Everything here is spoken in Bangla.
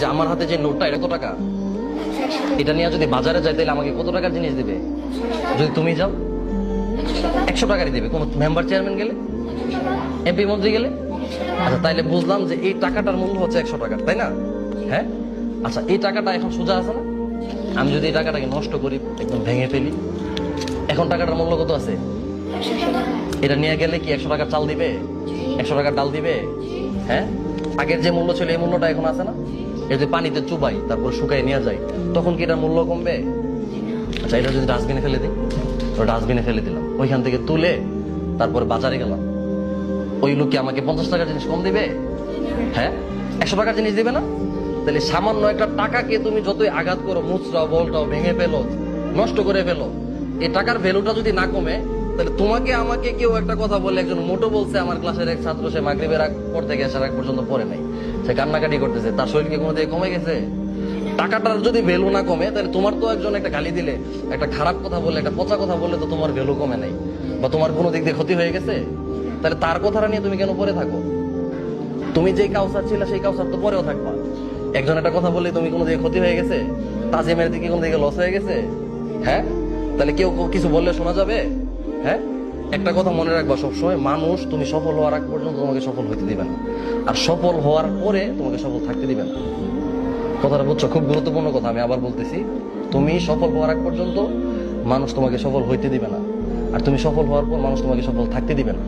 যে আমার হাতে যে নোটটা, এটা কত টাকা? এটা নিয়ে যদি বাজারে যাই তাহলে আমাকে কত টাকার জিনিস দেবে? যদি তুমি যাও, একশো টাকারই দেবে। কোন মেম্বার চেয়ারম্যান গেলে? এমপি মন্ত্রী গেলে? আচ্ছা তাইলে বুঝলাম যে এই টাকাটার মূল্য হচ্ছে একশো টাকা, তাই না? হ্যাঁ? আচ্ছা এই টাকাটা এখন সোজা আছে না? আমি যদি এই টাকাটাকে নষ্ট করি, একদম ভেঙে ফেলি, এখন টাকাটার মূল্য কত আছে? এটা নিয়ে গেলে কি একশো টাকার চাল দিবে? একশো টাকার ডাল দিবে? হ্যাঁ? আগের যে মূল্য ছিল, এই মূল্যটা এখন আছে না? এটা পানিতে চুবাই, তারপর শুকাই নিয়ে যায় তখন কি এটার মূল্য কমবে? আচ্ছা এটা যদি ডাস্টবিনে ফেলে দিই ডাস্টবিনে ফেলে দিলাম। ওইখান থেকে তুলে তারপর বাজারে গেলাম। ওই লোক কি আমাকে পঞ্চাশ টাকার জিনিস কম দিবে? হ্যাঁ? একশো টাকার জিনিস দিবে না? তাহলে সামান্য একটা টাকাকে তুমি যতই আঘাত করো, মুচড়াও, বলটাও ভেঙে ফেলো, নষ্ট করে ফেলো এই টাকার ভ্যালুটা যদি না কমে তাহলে তোমাকে, আমাকে কেউ একটা কথা বলে একজন মোটো বলছে, আমার ক্লাসের এক ছাত্র, সে মাগরিবের আগ পর থেকে আসার আগ পর্যন্ত পড়ে নাই। সে কান্নাকাটি করতেছে। তার শরীরকে কোনো দিকে কমে গেছে? টাকাটার যদি ভ্যালু না কমে, তাহলে তোমার তো একজন একটা গালি দিলে, একটা খারাপ কথা বললে, একটা পচা কথা বললে তো তোমার ভ্যালু কমে নাই। বা তোমার কোনো দিক দিয়ে ক্ষতি হয়ে গেছে? তাহলে তার কথাটা নিয়ে তুমি কেন পরে থাকো? তুমি যেই কাউসার ছিল, সেই কাউসার তো পরেও থাকবা। একজন একটা কথা বললে তুমি কোনো দিকে ক্ষতি হয়ে গেছে? তাজিমের দিকে কোনো দিকে লস হয়ে গেছে? হ্যাঁ? তাহলে কেউ কিছু বললে শোনা যাবে? হ্যাঁ? একটা কথা মনে রাখবা, সবসময় মানুষ তুমি সফল হওয়ার আগ পর্যন্ত তোমাকে সফল হইতে দিবে না। আর সফল হওয়ার পরে তোমাকে সফল থাকতে দিবে না। কথাটা বলছো খুব গুরুত্বপূর্ণ কথা, আমি আবার বলতেছি। তুমি সফল হওয়ার আগ পর্যন্ত মানুষ তোমাকে সফল হইতে দিবে না। আর তুমি সফল হওয়ার পর মানুষ তোমাকে সফল থাকতে দিবে না।